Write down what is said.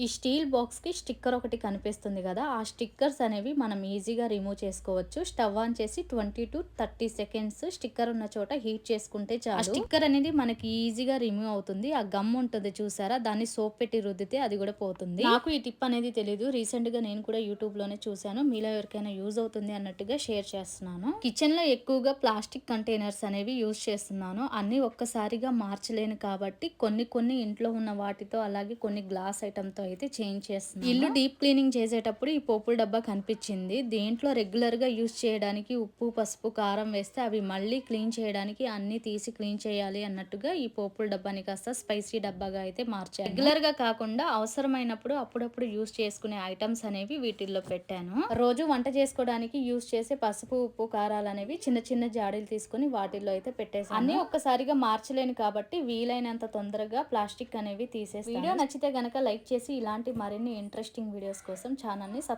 ఈ స్టీల్ బాక్స్కి స్టిక్కర్ ఒకటి కనిపిస్తుంది కదా ఆ స్టిక్కర్స్ అనేవి మనం ఈజీగా రిమూవ్ చేసుకోవచ్చు. స్టవ్ ఆన్ చేసి twenty to thirty seconds sticker ఉన్న చోట హీట్ చేసుకుంటే చాలు. స్టిక్కర్ అనేది మనకి ఈజీగా రిమూవ్ అవుతుంది. ఆ గమ్ ఉంటుంది చూసారా? దాన్ని సోప్ పెట్టి రుద్దితే అది కూడా పోతుంది. నాకు ఈ టిప్ అనేది తెలియదు రీసెంట్గా నేను కూడా యూట్యూబ్లోనే చూసాను మీలో ఎవరికైనా యూజ్ అవుతుంది అన్నట్టుగా షేర్ చేస్తున్నాను. కిచెన్లో ఎక్కువగా ప్లాస్టిక్ కంటైనర్స్ అనేవి యూజ్ చేస్తున్నాను. అన్ని ఒక్కసారిగా మార్చలేను కాబట్టి కొన్ని కొన్ని ఇంట్లో ఉన్న వాటితో అలాగే కొన్ని గ్లాస్ ఐటమ్ తో అయితే చేంజ్ చేస్తున్నాను. ఇల్లు డీప్ క్లీనింగ్ చేసేటప్పుడు ఈ పోపుల డబ్బా కనిపించింది. దీంట్లో రెగ్యులర్గా యూజ్ చేయడానికి ఉప్పు పసుపు కారం వేస్తే అవి మళ్ళీ క్లీన్ చేయడానికి అన్ని తీసి క్లీన్ చేయాలి అన్నట్టుగా ఈ పోపుల డబ్బాని కాస్త స్పైసీ డబ్బాగా అయితే మార్చాను. రెగ్యులర్గా కాకుండా అవసరమైనప్పుడు అప్పుడప్పుడు యూజ్ చేసుకునే ఐటమ్స్ అనేవి వీటిల్లో పెట్టాను. రోజు వంట చేసుకోవడానికి యూజ్ చేసే పసుపు ఉప్పు కారాలు అనేవి చిన్న చిన్న జాడీలు తీసుకుని వాటిల్లో అయితే పెట్టేసాను అన్ని ఒక్కసారిగా మార్చలేను కాబట్టి వీలైనంత తొందరగా ప్లాస్టిక్ అనేవి తీసేస్తాను. వీడియో నచ్చితే గనక లైక్ చేసి ఇలాంటి మరిన్ని ఇంట్రెస్టింగ్ వీడియోస్ కోసం ఛానల్ని సబ్